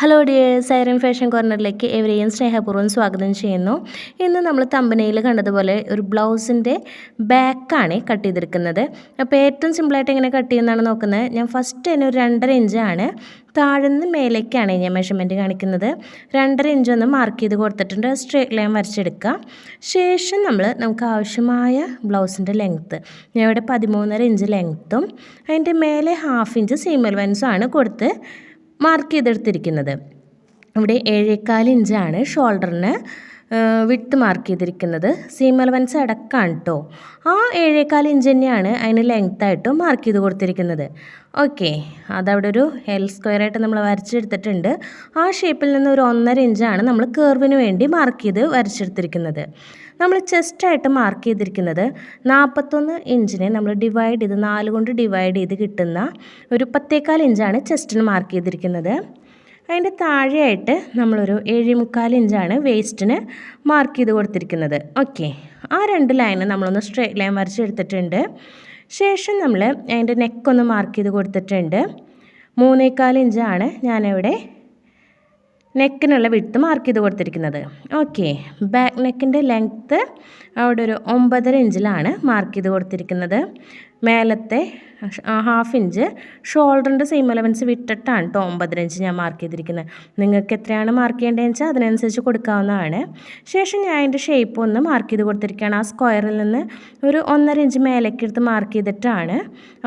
Hello dear siren fashion കോർണറിലേക്ക് എവരെയും സ്നേഹപൂർവം സ്വാഗതം ചെയ്യുന്നു. ഇന്ന് നമ്മൾ തമ്പനയിൽ കണ്ടതുപോലെ ഒരു ബ്ലൗസിന്റെ ബാക്കാണ് കട്ട് ചെയ്തെടുക്കുന്നത് അപ്പോൾ ഏറ്റവും സിമ്പിളായിട്ട് എങ്ങനെ കട്ട് ചെയ്യുന്നതാണ് നോക്കുന്നത്. ഞാൻ ഫസ്റ്റ് തന്നെ ഒരു രണ്ടര ഇഞ്ചാണ് താഴ്ന്ന് മേലേക്കാണ് ഞാൻ മെഷർമെന്റ് കാണിക്കുന്നത്. രണ്ടര ഇഞ്ച് ഒന്ന് മാർക്ക് ചെയ്ത് കൊടുത്തിട്ടുണ്ട്. സ്ട്രേറ്റ് ലൈൻ വരച്ചെടുക്കുക. ശേഷം നമ്മൾ നമുക്ക് ആവശ്യമായ ബ്ലൗസിന്റെ ലെങ്ത്ത് ഞാൻ ഇവിടെ പതിമൂന്നര ഇഞ്ച് ലെങ്ത്തും അതിന്റെ മേലെ ഹാഫ് ഇഞ്ച് സീമൽ വൻസും ആണ് കൊടുത്ത് മാർക്ക് ചെയ്തെടുത്തിരിക്കുന്നത്. ഇവിടെ ഏഴേക്കാൽ ഇഞ്ചാണ് ഷോൾഡറിന് വിട്ട് മാർക്ക് ചെയ്തിരിക്കുന്നത്. സീം അലവൻസ് അടക്കമാണ് കേട്ടോ ആ ഏഴേക്കാൽ ഇഞ്ച് തന്നെയാണ് അതിന് ലെങ്ത്തായിട്ട് മാർക്ക് ചെയ്ത് കൊടുത്തിരിക്കുന്നത്. ഓക്കെ അതവിടെ ഒരു എൽ സ്ക്വയർ ആയിട്ട് നമ്മൾ വരച്ചെടുത്തിട്ടുണ്ട്. ആ ഷേപ്പിൽ നിന്ന് ഒരു ഒന്നര ഇഞ്ചാണ് നമ്മൾ കേർവിന് വേണ്ടി മാർക്ക് ചെയ്ത് വരച്ചെടുത്തിരിക്കുന്നത്. നമ്മൾ ചെസ്റ്റായിട്ട് മാർക്ക് ചെയ്തിരിക്കുന്നത് നാൽപ്പത്തൊന്ന് ഇഞ്ചിനെ നമ്മൾ ഡിവൈഡ് ചെയ്ത് നാല് കൊണ്ട് ഡിവൈഡ് ചെയ്ത് കിട്ടുന്ന ഒരു പത്തേക്കാൽ ഇഞ്ചാണ് ചെസ്റ്റിന് മാർക്ക് ചെയ്തിരിക്കുന്നത്. അതിന്റെ താഴെയായിട്ട് നമ്മളൊരു ഏഴ് മുക്കാൽ ഇഞ്ചാണ് വേസ്റ്റിന് മാർക്ക് ചെയ്ത് കൊടുത്തിരിക്കുന്നത്. ഓക്കെ ആ രണ്ട് ലൈന് നമ്മളൊന്ന് സ്ട്രേറ്റ് ലൈൻ വരച്ചെടുത്തിട്ടുണ്ട്. ശേഷം നമ്മൾ അതിന്റെ നെക്കൊന്ന് മാർക്ക് ചെയ്ത് കൊടുത്തിട്ടുണ്ട്. മൂന്നേക്കാൽ ഇഞ്ചാണ് ഞാനിവിടെ നെക്കിനുള്ള വിട്ട് മാർക്ക് ചെയ്ത് കൊടുത്തിരിക്കുന്നത്. ഓക്കെ ബാക്ക് നെക്കിന്റെ ലെങ്ത്ത് അവിടെ ഒരു ഒമ്പതര ഇഞ്ചിലാണ് മാർക്ക് ചെയ്ത് കൊടുത്തിരിക്കുന്നത്. മേലത്തെ ഹാഫ് ഇഞ്ച് ഷോൾഡറിന്റെ സെയിം അലവൻസ് വിട്ടിട്ടാണ് കേട്ടോ ഒമ്പതര ഇഞ്ച് ഞാൻ മാർക്ക് ചെയ്തിരിക്കുന്നത്. നിങ്ങൾക്ക് എത്രയാണ് മാർക്ക് ചെയ്യേണ്ടതെന്ന് വെച്ചാൽ അതിനനുസരിച്ച് കൊടുക്കാവുന്നതാണ്. ശേഷം ഞാൻ അതിന്റെ ഷേപ്പ് ഒന്ന് മാർക്ക് ചെയ്ത് കൊടുത്തിരിക്കുകയാണ്. ആ സ്ക്വയറിൽ നിന്ന് ഒരു ഒന്നര ഇഞ്ച് മേലേക്ക് എടുത്ത് മാർക്ക് ചെയ്തിട്ടാണ്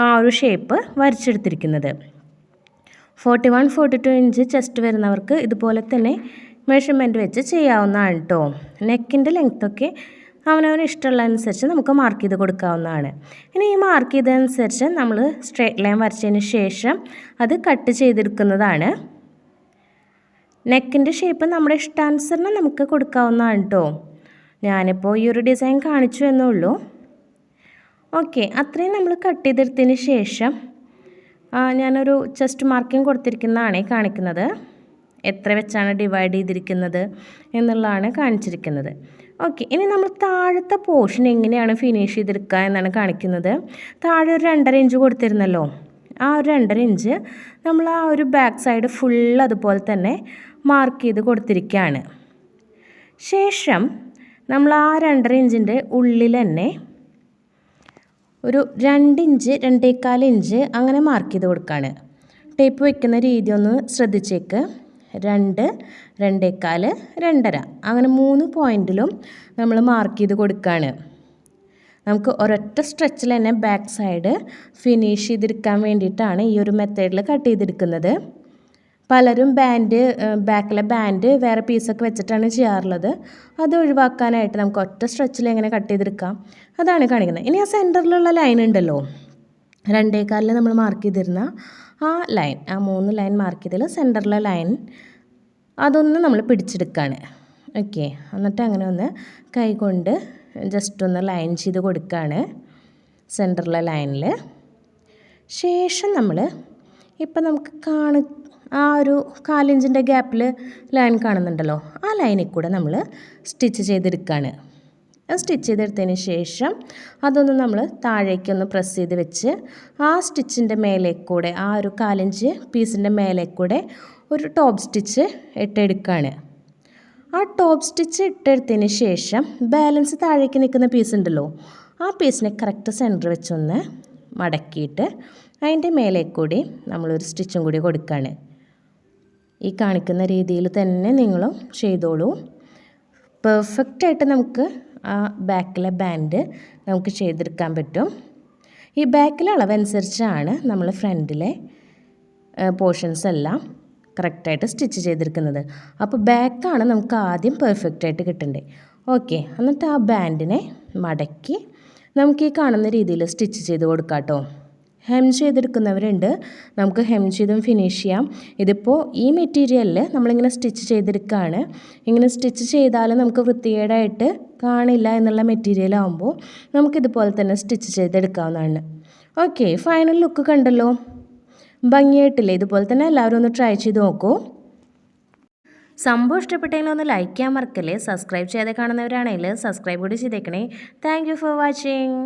ആ ഒരു shape വരച്ചെടുത്തിരിക്കുന്നത്. Forty one forty two inch chest വരുന്നവർക്ക് ഇതുപോലെ തന്നെ മെഷർമെന്റ് വെച്ച് ചെയ്യാവുന്നതാണ് കേട്ടോ നെക്കിന്റെ ലെങ്ത്തൊക്കെ അവനവന് ഇഷ്ടമുള്ള അനുസരിച്ച് നമുക്ക് മാർക്ക് ചെയ്ത് കൊടുക്കാവുന്നതാണ്. ഇനി ഈ മാർക്ക് ചെയ്തതനുസരിച്ച് നമ്മൾ സ്ട്രേറ്റ് ലൈൻ വരച്ചതിന് ശേഷം അത് കട്ട് ചെയ്തെടുക്കുന്നതാണ്. നെക്കിന്റെ ഷേപ്പ് നമ്മുടെ ഇഷ്ടാനുസരണം നമുക്ക് കൊടുക്കാവുന്നതാണ് കേട്ടോ ഞാനിപ്പോൾ ഈ ഒരു ഡിസൈൻ കാണിച്ചു എന്നുള്ളൂ ഓക്കെ അത്രയും നമ്മൾ കട്ട് ചെയ്തെടുത്തതിന് ശേഷം ഞാനൊരു ചെസ്റ്റ് മാർക്കിംഗ് കൊടുത്തിരിക്കുന്നതാണ് കാണിക്കുന്നത്. എത്ര വെച്ചാണ് ഡിവൈഡ് ചെയ്തിരിക്കുന്നത് എന്നുള്ളതാണ് കാണിച്ചിരിക്കുന്നത്. ഓക്കെ ഇനി നമ്മൾ താഴത്തെ പോർഷൻ എങ്ങനെയാണ് ഫിനിഷ് ചെയ്തെടുക്കുക എന്നാണ് കാണിക്കുന്നത്. താഴെ ഒരു രണ്ടര ഇഞ്ച് കൊടുത്തിരുന്നല്ലോ. ആ ഒരു രണ്ടര ഇഞ്ച് നമ്മൾ ആ ഒരു ബാക്ക് സൈഡ് ഫുൾ അതുപോലെ തന്നെ മാർക്ക് ചെയ്ത് കൊടുത്തിരിക്കുകയാണ്. ശേഷം നമ്മൾ ആ രണ്ടര ഇഞ്ചിന്റെ ഉള്ളിൽ തന്നെ ഒരു രണ്ടിഞ്ച് രണ്ടേക്കാൽ ഇഞ്ച് അങ്ങനെ മാർക്ക് ചെയ്ത് കൊടുക്കുകയാണ് ടേപ്പ് വെക്കുന്ന രീതി ഒന്ന് ശ്രദ്ധിച്ചേക്ക്. രണ്ട് രണ്ടേക്കാൽ രണ്ടര. അങ്ങനെ മൂന്ന് പോയിന്റിലും നമ്മൾ മാർക്ക് ചെയ്ത് കൊടുക്കുകയാണ് നമുക്ക് ഒരൊറ്റ സ്ട്രെച്ചിൽ തന്നെ ബാക്ക് സൈഡ് ഫിനിഷ് ചെയ്തെടുക്കാൻ വേണ്ടിയിട്ടാണ് ഈ ഒരു മെത്തേഡിൽ കട്ട് ചെയ്തെടുക്കുന്നത്. പലരും ബാൻഡ് ബാക്കിലെ ബാൻഡ് വേറെ പീസൊക്കെ വെച്ചിട്ടാണ് ചെയ്യാറുള്ളത്. അത് ഒഴിവാക്കാനായിട്ട് നമുക്ക് ഒറ്റ സ്ട്രെച്ചിൽ എങ്ങനെ കട്ട് ചെയ്തെടുക്കാം? അതാണ് കാണിക്കുന്നത്. ഇനി ആ സെന്ററിലുള്ള ലൈൻ ഉണ്ടല്ലോ. രണ്ടേക്കാലിൽ നമ്മൾ മാർക്ക് ചെയ്തിരുന്ന ആ ലൈൻ ആ മൂന്ന് ലൈൻ മാർക്ക് ചെയ്തതിൽ സെന്ററിലെ ലൈൻ അതൊന്ന് നമ്മൾ പിടിച്ചെടുക്കുകയാണ് ഓക്കെ എന്നിട്ട് അങ്ങനെ ഒന്ന് കൈ കൊണ്ട് ജസ്റ്റ് ഒന്ന് ലൈൻ ചെയ്ത് കൊടുക്കുകയാണ് സെന്ററിലെ ലൈനിൽ ശേഷം നമ്മൾ ഇപ്പം നമുക്ക് കാണി ആ ഒരു കാലിഞ്ചിന്റെ ഗ്യാപ്പിൽ ലൈൻ കാണുന്നുണ്ടല്ലോ. ആ ലൈനിൽ കൂടെ നമ്മൾ സ്റ്റിച്ച് ചെയ്തെടുക്കുകയാണ് സ്റ്റിച്ച് ചെയ്തെടുത്തതിന് ശേഷം അതൊന്ന് നമ്മൾ താഴേക്കൊന്ന് പ്രസ് ചെയ്ത് വെച്ച് ആ സ്റ്റിച്ചിന്റെ മേലെ കൂടെ ആ ഒരു കാലിഞ്ച് പീസിന്റെ മേലെ കൂടെ ഒരു ടോപ്പ് സ്റ്റിച്ച് ഇട്ടെടുക്കുകയാണ് ആ ടോപ്പ് സ്റ്റിച്ച് ഇട്ടെടുത്തതിന് ശേഷം ബാലൻസ് താഴേക്ക് നിൽക്കുന്ന പീസ് ഉണ്ടല്ലോ ആ പീസിനെ കറക്റ്റ് സെന്റർ വെച്ചൊന്ന് മടക്കിയിട്ട് അതിന്റെ മേലെ കൂടി നമ്മളൊരു സ്റ്റിച്ചും കൂടി കൊടുക്കുകയാണ് ഈ കാണിക്കുന്ന രീതിയിൽ തന്നെ നിങ്ങളും ചെയ്തോളൂ. പെർഫെക്റ്റായിട്ട് നമുക്ക് ആ ബാക്കിലെ ബാൻഡ് നമുക്ക് ചെയ്തെടുക്കാൻ പറ്റും. ഈ ബാക്കിലെ അളവനുസരിച്ചാണ് നമ്മൾ ഫ്രണ്ടിലെ പോർഷൻസ് എല്ലാം കറക്റ്റായിട്ട് സ്റ്റിച്ച് ചെയ്തെടുക്കുന്നത്. അപ്പോൾ ബാക്കാണ് നമുക്ക് ആദ്യം പെർഫെക്റ്റായിട്ട് കിട്ടേണ്ടത് ഓക്കെ എന്നിട്ട് ആ ബാൻഡിനെ മടക്കി നമുക്ക് ഈ കാണുന്ന രീതിയിൽ സ്റ്റിച്ച് ചെയ്ത് കൊടുക്കാം കേട്ടോ ഹെം ചെയ്തെടുക്കുന്നവരുണ്ട്. നമുക്ക് ഹെം ചെയ്തും ഫിനിഷ് ചെയ്യാം. ഇതിപ്പോൾ ഈ മെറ്റീരിയലിൽ നമ്മളിങ്ങനെ സ്റ്റിച്ച് ചെയ്തെടുക്കുകയാണ് ഇങ്ങനെ സ്റ്റിച്ച് ചെയ്താൽ നമുക്ക് വൃത്തികേടായിട്ട് കാണില്ല എന്നുള്ള മെറ്റീരിയൽ ആകുമ്പോൾ നമുക്കിതുപോലെ തന്നെ സ്റ്റിച്ച് ചെയ്തെടുക്കാവുന്നതാണ്. ഓക്കെ ഫൈനൽ ലുക്ക് കണ്ടല്ലോ. ഭംഗിയായിട്ടില്ലേ? ഇതുപോലെ തന്നെ എല്ലാവരും ഒന്ന് ട്രൈ ചെയ്ത് നോക്കൂ. സംഭവം ഇഷ്ടപ്പെട്ടെങ്കിൽ ഒന്ന് ലൈക്ക് ചെയ്യാൻ മറക്കല്ലേ? സബ്സ്ക്രൈബ് ചെയ്യാതെ കാണുന്നവരാണെങ്കിൽ സബ്സ്ക്രൈബ് കൂടി ചെയ്തേക്കണേ. Thank for watching